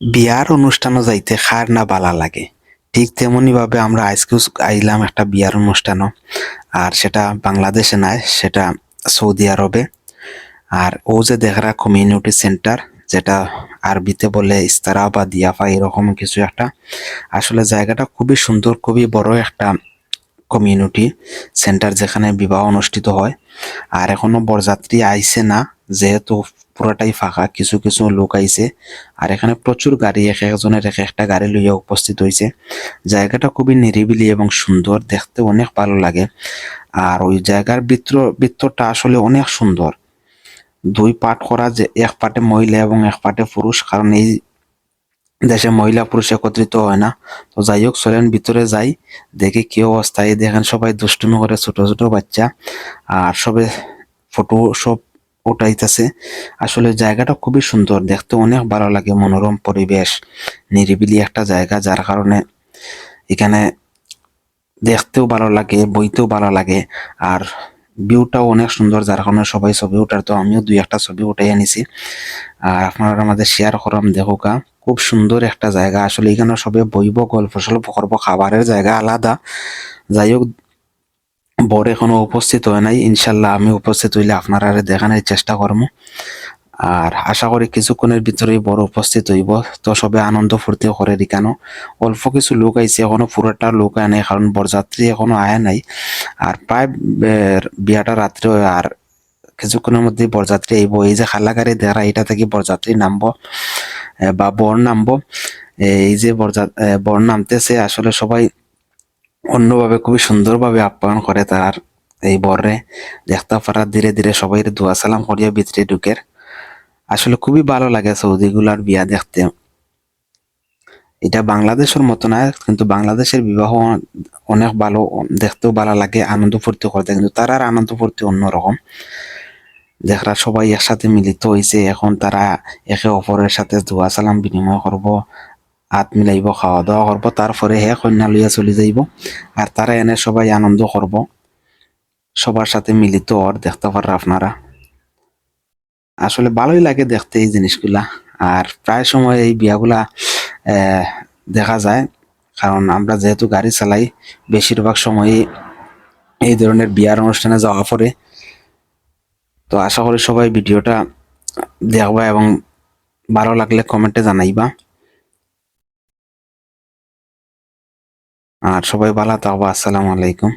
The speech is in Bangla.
বিয়ার অনুষ্ঠানও যাইতে খার না বালা লাগে। ঠিক তেমনি ভাবে আমরা আজকেও আইলাম একটা বিয়ার অনুষ্ঠানও। আর সেটা বাংলাদেশে নাই, সেটা সৌদি আরবে। আর ও যে দেখরা কমিউনিটি সেন্টার যেটা আরবিতে বলে ইস্তারা বা দিয়াফা এরকম কিছু একটা, আসলে জায়গাটা খুবই সুন্দর, খুবই বড় একটা কমিউনিটি সেন্টার যেখানে বিবাহ অনুষ্ঠিত হয়। আর এখনও বরযাত্রী আইসে না, যেহেতু পুরোটাই ফাঁকা, কিছু কিছু লোক আইছে। আর এখানে প্রচুর গাড়ি, এক একজনের এক একটা গাড়ি লইয়া উপস্থিত হয়েছে জায়গাটা খুবই নিরিবিলি এবং সুন্দর, দেখতে অনেক ভালো লাগে। আর ওই জায়গার ভিতর, ভিতরটা আসলে অনেক সুন্দর। দুই পাট করা যে, এক পাটে মহিলা এবং এক পাটে পুরুষ, কারণ এই দেশে মহিলা পুরুষ একত্রিত হয় না। তো যাই হোক, চলেন ভিতরে যাই, দেখি কি অবস্থা। এই দেখেন সবাই দুষ্টুমি করে ছোট ছোট বাচ্চা। আর সবে ফটো সব উঠাইতেছে। আসলে জায়গাটা খুবই সুন্দর, দেখতে অনেক ভালো লাগে, মনোরম পরিবেশ, নিরিবিলি একটা জায়গা, যার কারণে এখানে দেখতেও ভালো লাগে, বইতেও ভালো লাগে, আর ভিউটাও অনেক সুন্দর, যার কারণে সবাই ছবি ওঠার, তো আমিও দুই একটা ছবি উঠাই আনিছি। আর আপনারা আমাদের শেয়ার করাম দেখোকা খুব সুন্দর একটা জায়গা। আসলে এখানে সবে বইব গল্প সল্প করব, খাবারের জায়গা আলাদা। যাই হোক বর এখনও উপস্থিত হয় নাই। ইনশাল্লাহ আমি উপস্থিত হইলে আপনারা দেখানোর চেষ্টা করব আর আশা করি কিছুক্ষণের ভিতরেই বড় উপস্থিত হইব। তো সবে আনন্দ ফুর্তি করে দিকানো অল্প কিছু লোক আইছে এখনও পুরোটা লোক আয় নাই কারণ বরযাত্রী এখনও আয় নাই। আর প্রায় বিয়াটা রাত্রে আর কিছুক্ষণের মধ্যে বরযাত্রী আইব। এই যে খালা গাড়ি দেখা এটা থেকে বরযাত্রী নামবো বা বর নামবো। এই যে বরযাত এ, বর নামতেছে আসলে সবাই অন্যভাবে খুবই সুন্দরভাবে আপ্যায়ন করে তার এই বররে। দেখতে পারা, ধীরে ধীরে সবাই দোয়া সালাম করিয়া ভিতরে ঢুকের আসলে খুবই ভালো লাগে সৌদি গুলার বিয়া দেখতে। এটা বাংলাদেশের মতো না, কিন্তু বাংলাদেশের বিবাহ অনেক ভালো, দেখতেও ভালো লাগে, আনন্দ ফুর্তি করতে কিন্তু তার আর আনন্দ ফুর্তি অন্যরকম। দেখরা সবাই একসাথে মিলিত হয়েছে এখন তারা একে অপরের সাথে দোয়া সালাম বিনিময় করব হাত মিলাইব খাওয়া দাওয়া করব, তারপরে হে কন্যা লইয়া চলে যাইব। আর তারা এনে সবাই আনন্দ করব। সবার সাথে মিলিত আর দেখতে পারা আপনারা। আসলে ভালোই লাগে দেখতে এই জিনিসগুলা। আর প্রায় সময় এই বিয়াগুলা দেখা যায়। কারণ আমরা যেহেতু গাড়ি চালাই, বেশিরভাগ সময়ই এই ধরনের বিয়ার অনুষ্ঠানে যাওয়া পরে তো আশা করি সবাই ভিডিওটা দেখবা এবং ভালো লাগলে কমেন্টে জানাইবা। আর সবাই ভালো থাকবা আসসালামু আলাইকুম।